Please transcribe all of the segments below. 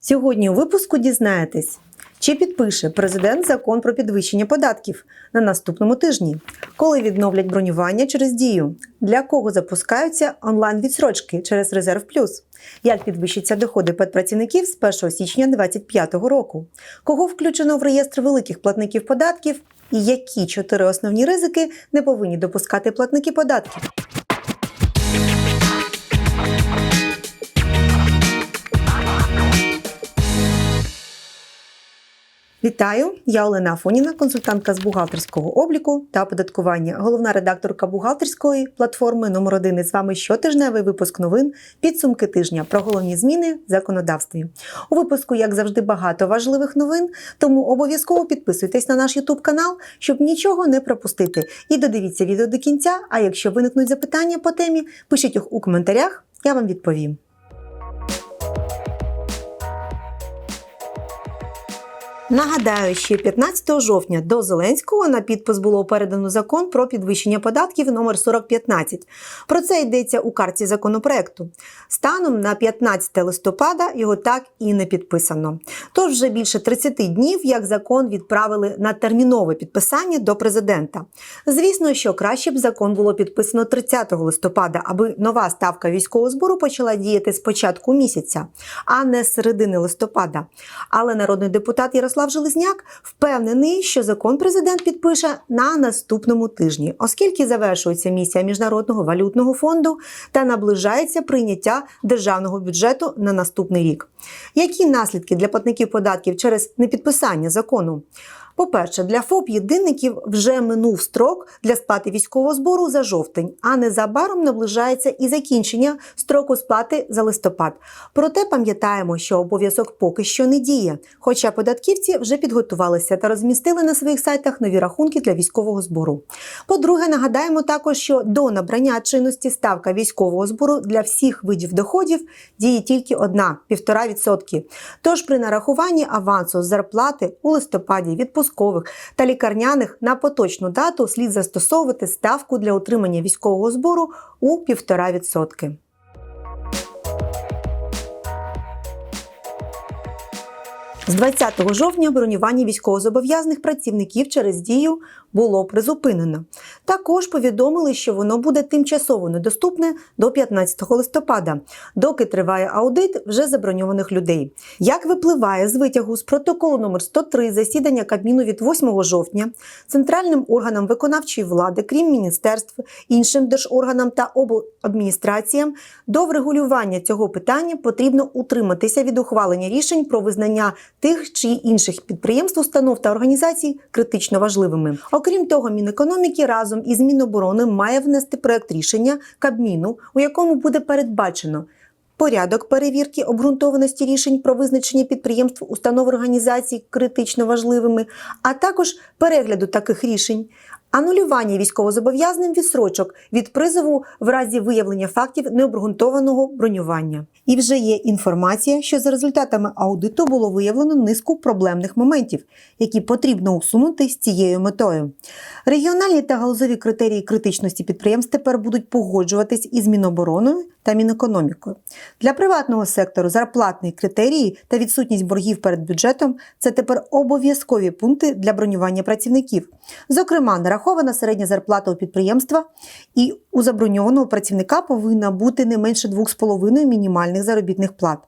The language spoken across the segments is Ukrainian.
Сьогодні у випуску дізнаєтесь, чи підпише президент закон про підвищення податків на наступному тижні, коли відновлять бронювання через дію, для кого запускаються онлайн-відсрочки через Резерв Плюс, як підвищаться доходи педпрацівників з 1 січня 2025 року, кого включено в реєстр великих платників податків і які чотири основні ризики не повинні допускати платники податків. Вітаю! Я Олена Афоніна, консультантка з бухгалтерського обліку та оподаткування, головна редакторка бухгалтерської платформи номер 1 І з вами щотижневий випуск новин підсумки тижня про головні зміни в законодавстві. У випуску, як завжди, багато важливих новин, тому обов'язково підписуйтесь на наш YouTube канал, щоб нічого не пропустити. І додивіться відео до кінця. А якщо виникнуть запитання по темі, пишіть їх у коментарях, я вам відповім. Нагадаю, що 15 жовтня до Зеленського на підпис було передано закон про підвищення податків номер 4015. Про це йдеться у карті законопроекту. Станом на 15 листопада його так і не підписано. Тож вже більше 30 днів, як закон відправили на термінове підписання до президента. Звісно, що краще б закон було підписано 30 листопада, аби нова ставка військового збору почала діяти з початку місяця, а не з середини листопада. Але народний депутат Ярослав Железняк впевнений, що закон президент підпише на наступному тижні, оскільки завершується місія міжнародного валютного фонду та наближається прийняття державного бюджету на наступний рік. Які наслідки для платників податків через непідписання закону? По-перше, для ФОП-єдинників вже минув строк для сплати військового збору за жовтень, а незабаром наближається і закінчення строку сплати за листопад. Проте пам'ятаємо, що обов'язок поки що не діє, хоча податківці вже підготувалися та розмістили на своїх сайтах нові рахунки для військового збору. По-друге, нагадаємо також, що до набрання чинності ставка військового збору для всіх видів доходів діє тільки одна 1,5%. Тож при нарахуванні авансу зарплати у листопаді відпуску відпускових та лікарняних на поточну дату слід застосовувати ставку для отримання військового збору у 1,5%. З 20 жовтня бронювання військовозобов'язаних працівників через дію було призупинено. Також повідомили, що воно буде тимчасово недоступне до 15 листопада, доки триває аудит вже заброньованих людей. Як випливає з витягу з протоколу номер 103 засідання Кабміну від 8 жовтня, центральним органам виконавчої влади, крім міністерств, іншим держорганам та обладміністраціям, до врегулювання цього питання потрібно утриматися від ухвалення рішень про визнання тих чи інших підприємств, установ та організацій критично важливими. Окрім того, Мінекономіки разом із Міноборони має внести проект рішення Кабміну, у якому буде передбачено. Порядок перевірки обґрунтованості рішень про визначення підприємств, установ організацій критично важливими, а також перегляду таких рішень, анулювання військовозобов'язаним відсрочок від призову в разі виявлення фактів необґрунтованого бронювання. І вже є інформація, що за результатами аудиту було виявлено низку проблемних моментів, які потрібно усунути з цією метою. Регіональні та галузові критерії критичності підприємств тепер будуть погоджуватись із Мінобороною та Мінекономікою. Для приватного сектору зарплатні критерії та відсутність боргів перед бюджетом це тепер обов'язкові пункти для бронювання працівників. Зокрема, нарахована середня зарплата у підприємства і у заброньованого працівника повинна бути не менше 2,5 мінімальних заробітних плат.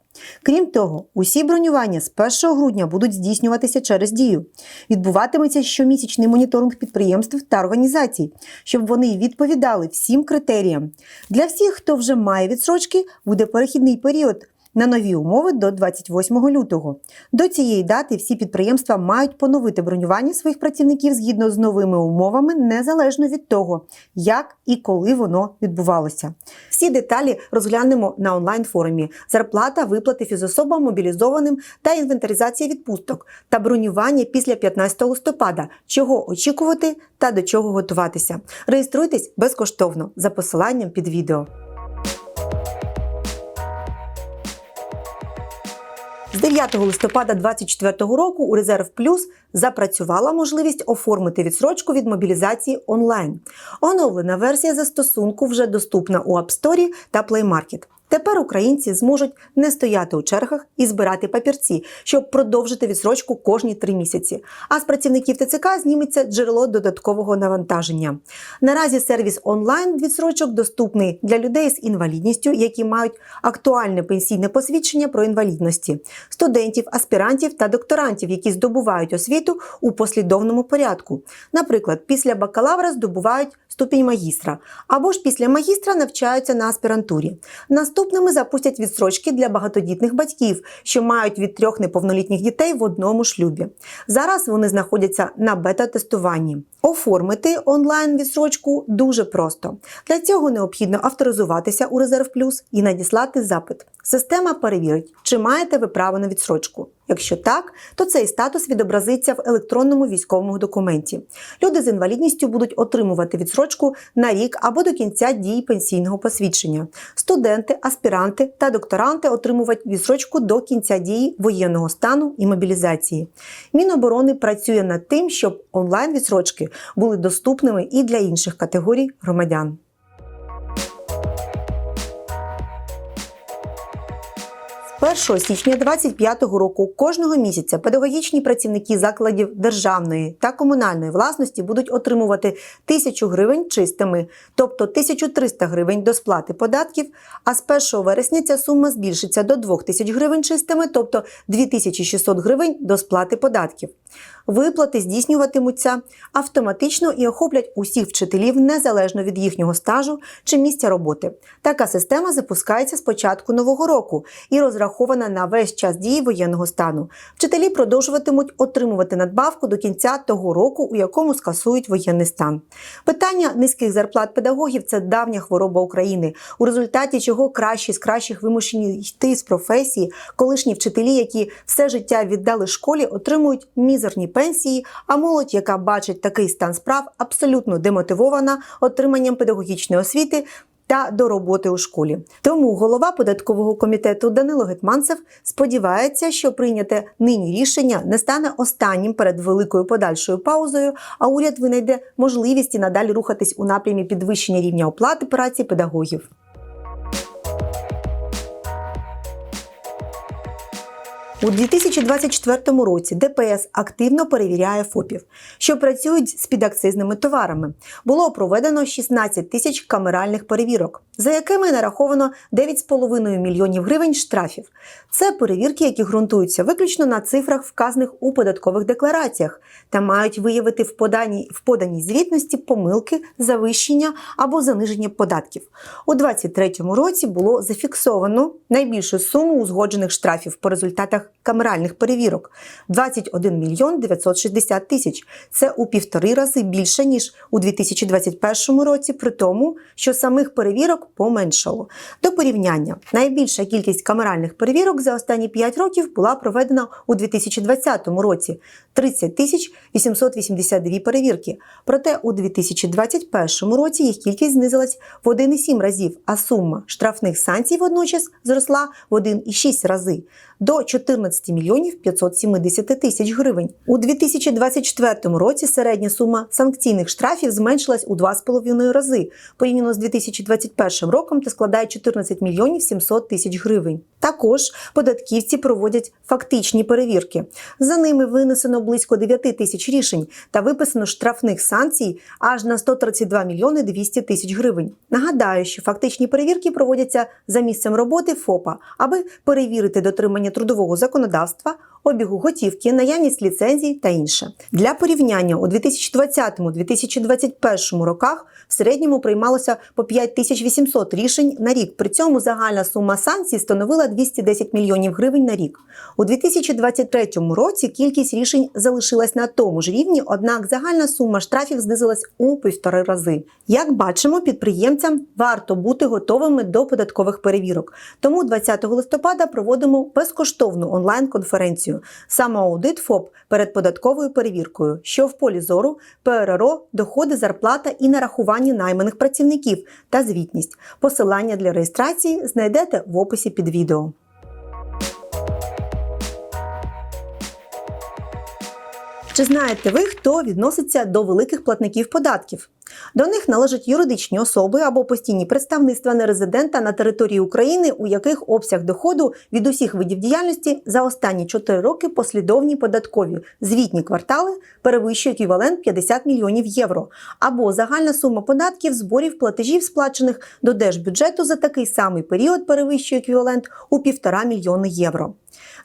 Крім того, усі бронювання з 1 грудня будуть здійснюватися через дію. Відбуватиметься щомісячний моніторинг підприємств та організацій, щоб вони відповідали всім критеріям. Для всіх, хто вже має відсрочки, буде перехідний період. На нові умови до 28 лютого. До цієї дати всі підприємства мають поновити бронювання своїх працівників згідно з новими умовами, незалежно від того, як і коли воно відбувалося. Всі деталі розглянемо на онлайн-форумі: зарплата, виплати фізособам мобілізованим та інвентаризація відпусток та бронювання після 15 листопада, чого очікувати та до чого готуватися. Реєструйтесь безкоштовно за посиланням під відео. 9 листопада 2024 року у Резерв Плюс запрацювала можливість оформити відсрочку від мобілізації онлайн. Оновлена версія застосунку вже доступна у App Store та Play Market. Тепер українці зможуть не стояти у чергах і збирати папірці, щоб продовжити відсрочку кожні три місяці. А з працівників ТЦК зніметься джерело додаткового навантаження. Наразі сервіс онлайн відсрочок доступний для людей з інвалідністю, які мають актуальне пенсійне посвідчення про інвалідності, студентів, аспірантів та докторантів, які здобувають освіту у послідовному порядку. Наприклад, після бакалавра здобувають ступінь магістра або ж після магістра навчаються на аспірантурі. Наступними запустять відстрочки для багатодітних батьків, що мають від трьох неповнолітніх дітей в одному шлюбі. Зараз вони знаходяться на бета-тестуванні. Оформити онлайн відстрочку дуже просто. Для цього необхідно авторизуватися у Резерв Плюс і надіслати запит. Система перевірить, чи маєте ви право на відсрочку. Якщо так, то цей статус відобразиться в електронному військовому документі. Люди з інвалідністю будуть отримувати відсрочку на рік або до кінця дії пенсійного посвідчення. Студенти, аспіранти та докторанти отримують відсрочку до кінця дії воєнного стану і мобілізації. Міноборони працює над тим, щоб онлайн відсрочки були доступними і для інших категорій громадян. 1 січня 2025 року кожного місяця педагогічні працівники закладів державної та комунальної власності будуть отримувати 1000 гривень чистими, тобто 1300 гривень до сплати податків. А з 1 вересня ця сума збільшиться до 2000 гривень чистими, тобто 2600 гривень до сплати податків. Виплати здійснюватимуться автоматично і охоплять усіх вчителів незалежно від їхнього стажу чи місця роботи. Така система запускається з початку нового року і розрахована на весь час дії воєнного стану. Вчителі продовжуватимуть отримувати надбавку до кінця того року, у якому скасують воєнний стан. Питання низьких зарплат педагогів це давня хвороба України, у результаті чого кращі з кращих вимушені йти з професії, колишні вчителі, які все життя віддали школі, отримують мізерні пенсії, а молодь, яка бачить такий стан справ, абсолютно демотивована отриманням педагогічної освіти. Та до роботи у школі. Тому голова податкового комітету Данило Гетманцев сподівається, що прийняте нині рішення не стане останнім перед великою подальшою паузою, а уряд винайде можливість і надалі рухатись у напрямі підвищення рівня оплати праці педагогів. У 2024 році ДПС активно перевіряє ФОПів, що працюють з підакцизними товарами. Було проведено 16 тисяч камеральних перевірок, за якими нараховано 9,5 мільйонів гривень штрафів. Це перевірки, які ґрунтуються виключно на цифрах, вказаних у податкових деклараціях, та мають виявити в поданій, в поданій звітності помилки, завищення або заниження податків. У 2023 році було зафіксовано найбільшу суму узгоджених штрафів по результатах камеральних перевірок 21 мільйон 960 тисяч. Це у півтори рази більше ніж у 2021 році, при тому, що самих перевірок поменшало. До порівняння найбільша кількість камеральних перевірок за останні 5 років була проведена у 2020 році 30 тисяч 882 перевірки. Проте у 2021 році їх кількість знизилась в 1,7 разів, а сума штрафних санкцій водночас зросла в 1,6 рази до 14 мільйонів 570 тисяч гривень. У 2024 році середня сума санкційних штрафів зменшилась у 2,5 рази порівняно з 2021 роком та складає 14 мільйонів 700 тисяч гривень. Також податківці проводять фактичні перевірки. За ними винесено близько 9 тисяч рішень та виписано штрафних санкцій аж на 132 мільйони 200 тисяч гривень. Нагадаю, що фактичні перевірки проводяться за місцем роботи ФОПа, аби перевірити дотримання трудового законодавства, обігу готівки, наявність ліцензій та інше. Для порівняння у 2020-2021 роках в середньому приймалося по 5800 рішень на рік. При цьому загальна сума санкцій становила 210 мільйонів гривень на рік. У 2023 році кількість рішень залишилась на тому ж рівні, однак загальна сума штрафів знизилась у півтори рази. Як бачимо, підприємцям варто бути готовими до податкових перевірок. Тому 20 листопада проводимо безкоштовну онлайн-конференцію «Самоаудит ФОП перед податковою перевіркою, що в полі зору ПРРО, доходи, зарплата і нарахування найманих працівників та звітність. Посилання для реєстрації знайдете в описі під відео. Чи знаєте ви, хто відноситься до великих платників податків? До них належать юридичні особи або постійні представництва нерезидента на території України, у яких обсяг доходу від усіх видів діяльності за останні 4 роки послідовні податкові звітні квартали перевищує еквівалент 50 мільйонів євро, або загальна сума податків, зборів, платежів, сплачених до держбюджету за такий самий період перевищує еквівалент у 1,5 мільйони євро.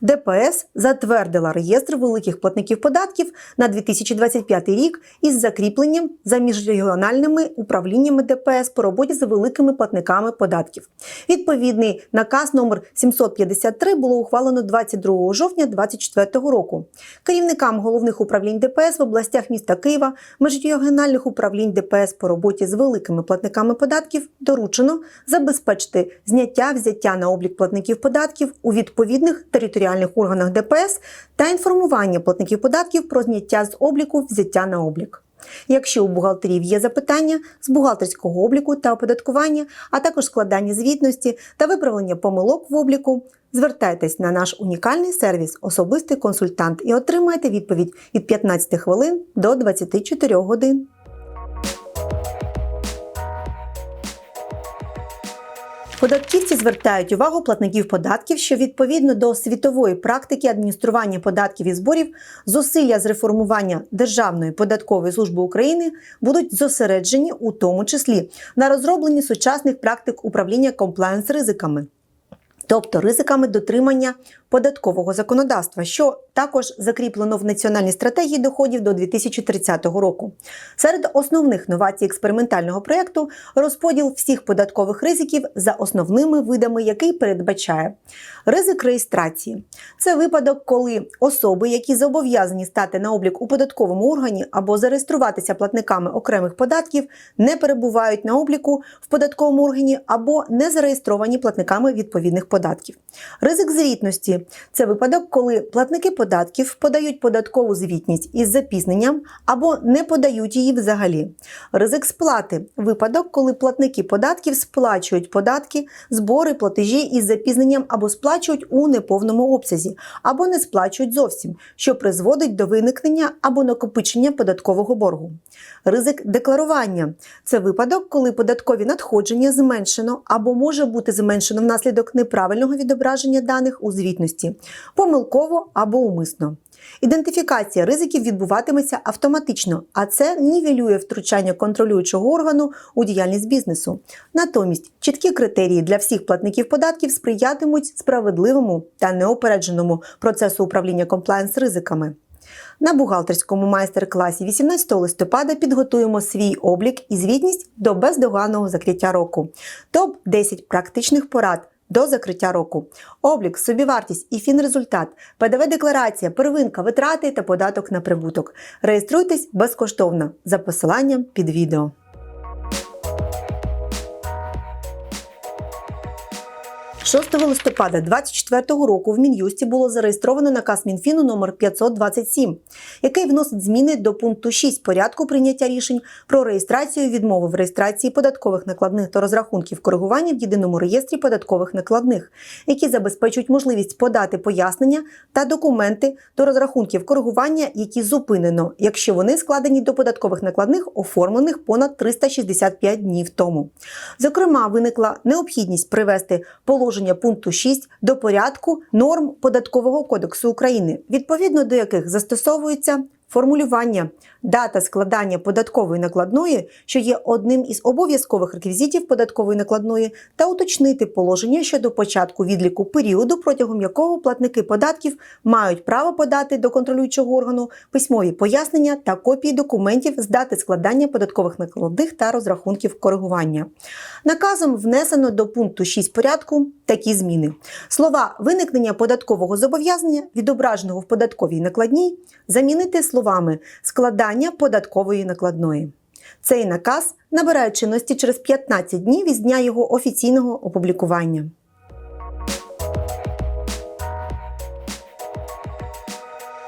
ДПС затвердила реєстр великих платників податків на 2025 рік із закріпленням за міжрегіональними управліннями ДПС по роботі з великими платниками податків. Відповідний наказ номер 753 було ухвалено 22 жовтня 2024 року. Керівникам головних управлінь ДПС в областях міста Києва, міжрегіональних управлінь ДПС по роботі з великими платниками податків доручено забезпечити зняття взяття на облік платників податків у відповідних територіальних органах ДПС та інформування платників податків про зняття з обліку взяття на облік. Якщо у бухгалтерів є запитання з бухгалтерського обліку та оподаткування, а також складання звітності та виправлення помилок в обліку, звертайтесь на наш унікальний сервіс Особистий консультант і отримайте відповідь від 15 хвилин до 24 годин. Податківці звертають увагу платників податків, що відповідно до світової практики адміністрування податків і зборів зусилля з реформування Державної податкової служби України будуть зосереджені у тому числі на розробленні сучасних практик управління комплаєнс ризиками. Тобто ризиками дотримання податкового законодавства, що також закріплено в національній стратегії доходів до 2030 року. Серед основних новацій експериментального проєкту розподіл всіх податкових ризиків за основними видами, який передбачає ризик реєстрації. Це випадок, коли особи, які зобов'язані стати на облік у податковому органі або зареєструватися платниками окремих податків, не перебувають на обліку в податковому органі або не зареєстровані платниками відповідних податків. Ризик звітності це випадок, коли платники податків подають податкову звітність із запізненням або не подають її взагалі. Ризик сплати випадок, коли платники податків сплачують податки, збори, платежі із запізненням або сплачують у неповному обсязі, або не сплачують зовсім, що призводить до виникнення або накопичення податкового боргу. Ризик декларування це випадок, коли податкові надходження зменшено або може бути зменшено внаслідок неправильного відображення даних у звітності, помилково або умисно. Ідентифікація ризиків відбуватиметься автоматично, а це нівелює втручання контролюючого органу у діяльність бізнесу. Натомість чіткі критерії для всіх платників податків сприятимуть справедливому та неопередженому процесу управління комплаєнс ризиками. На бухгалтерському майстер-класі 18 листопада підготуємо свій облік і звітність до бездоганного закриття року. Топ 10 практичних порад до закриття року. Облік, собівартість і фінрезультат, ПДВ-декларація, первинка, витрати та податок на прибуток. Реєструйтесь безкоштовно за посиланням під відео. – 6 листопада 2024 року в Мін'юсті було зареєстровано наказ Мінфіну номер 527, який вносить зміни до пункту 6 порядку прийняття рішень про реєстрацію і відмову в реєстрації податкових накладних та розрахунків коригування в єдиному реєстрі податкових накладних, які забезпечують можливість подати пояснення та документи до розрахунків коригування, які зупинено, якщо вони складені до податкових накладних, оформлених понад 365 днів тому. Зокрема, виникла необхідність привести положення пункту 6 до порядку норм податкового кодексу України, відповідно до яких застосовується формулювання дата складання податкової накладної, що є одним із обов'язкових реквізитів податкової накладної, та уточнити положення щодо початку відліку періоду, протягом якого платники податків мають право подати до контролюючого органу письмові пояснення та копії документів з дати складання податкових накладних та розрахунків коригування. Наказом внесено до пункту 6 порядку такі зміни. Слова виникнення податкового зобов'язання, відображеного в податковій накладній, замінити словами складання податкової накладної. Цей наказ набирає чинності через 15 днів із дня його офіційного опублікування.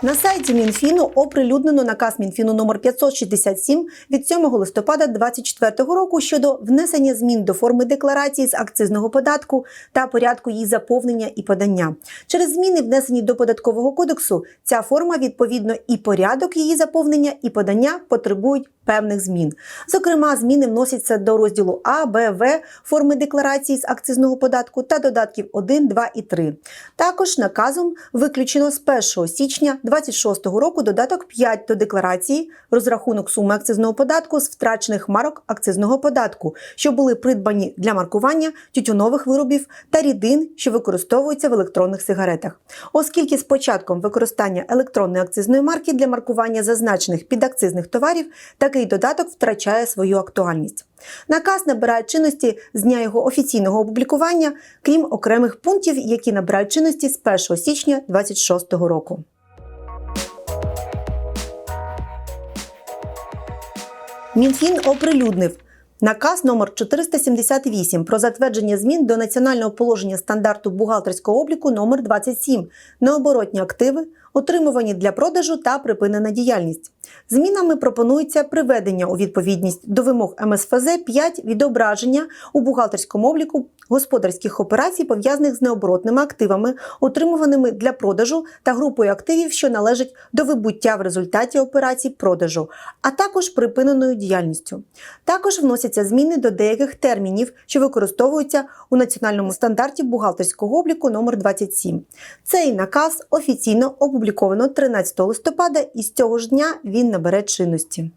На сайті Мінфіну оприлюднено наказ Мінфіну номер 567 від 7 листопада 2024 року щодо внесення змін до форми декларації з акцизного податку та порядку її заповнення і подання. Через зміни, внесені до податкового кодексу, ця форма відповідно і порядок її заповнення і подання потребують певних змін. Зокрема, зміни вносяться до розділу А, Б, В форми декларації з акцизного податку та додатків 1, 2 і 3. Також наказом виключено з 1 січня 2026 року додаток 5 до декларації розрахунок суми акцизного податку з втрачених марок акцизного податку, що були придбані для маркування тютюнових виробів та рідин, що використовуються в електронних сигаретах. Оскільки з початком використання електронної акцизної марки для маркування зазначених підакцизних товарів такий додаток втрачає свою актуальність. Наказ набирає чинності з дня його офіційного опублікування, крім окремих пунктів, які набирають чинності з 1 січня 2026 року. Мінфін оприлюднив наказ номер 478 про затвердження змін до національного положення стандарту бухгалтерського обліку номер 27 необоротні активи, отримувані для продажу та припинена діяльність. Змінами пропонується приведення у відповідність до вимог МСФЗ 5 відображення у бухгалтерському обліку господарських операцій, пов'язаних з необоротними активами, отримуваними для продажу та групою активів, що належать до вибуття в результаті операцій продажу, а також припиненою діяльністю. Також вносяться зміни до деяких термінів, що використовуються у національному стандарті бухгалтерського обліку номер 27. Цей наказ офіційно опубліковано 13 листопада, і з цього ж дня він набере чинності.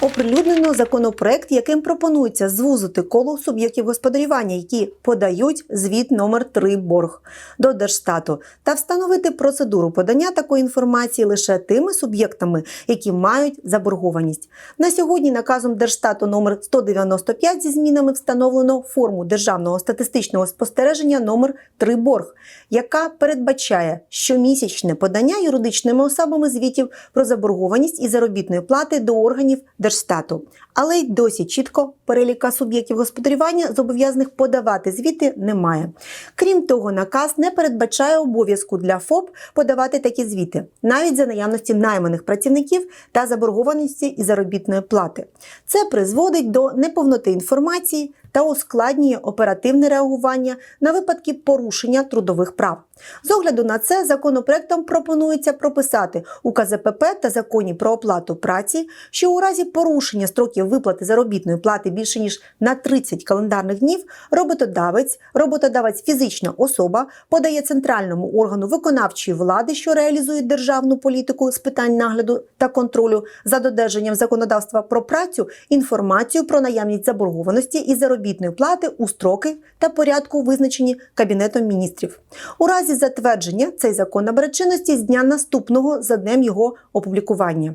Оприлюднено законопроект, яким пропонується звузити коло суб'єктів господарювання, які подають звіт номер 3 борг до Держстату, та встановити процедуру подання такої інформації лише тими суб'єктами, які мають заборгованість. На сьогодні наказом Держстату номер 195 зі змінами встановлено форму державного статистичного спостереження номер 3 борг, яка передбачає щомісячне подання юридичними особами звітів про заборгованість і заробітної плати до органів Держстату, але й досі чітко переліка суб'єктів господарювання зобов'язаних подавати звіти немає. Крім того, наказ не передбачає обов'язку для ФОП подавати такі звіти, навіть за наявності найманих працівників та заборгованості і заробітної плати. Це призводить до неповноти інформації та ускладнює оперативне реагування на випадки порушення трудових прав. З огляду на це законопроектом пропонується прописати у КЗПП та законі про оплату праці, що у разі порушення строків виплати заробітної плати більше ніж на 30 календарних днів, роботодавець, роботодавець фізична особа подає центральному органу виконавчої влади, що реалізує державну політику з питань нагляду та контролю за додержанням законодавства про працю, інформацію про наявність заборгованості і заробітної плати у строки та порядку, визначені Кабінетом міністрів. У разі затвердження цей закон набере чинності з дня наступного за днем його опублікування.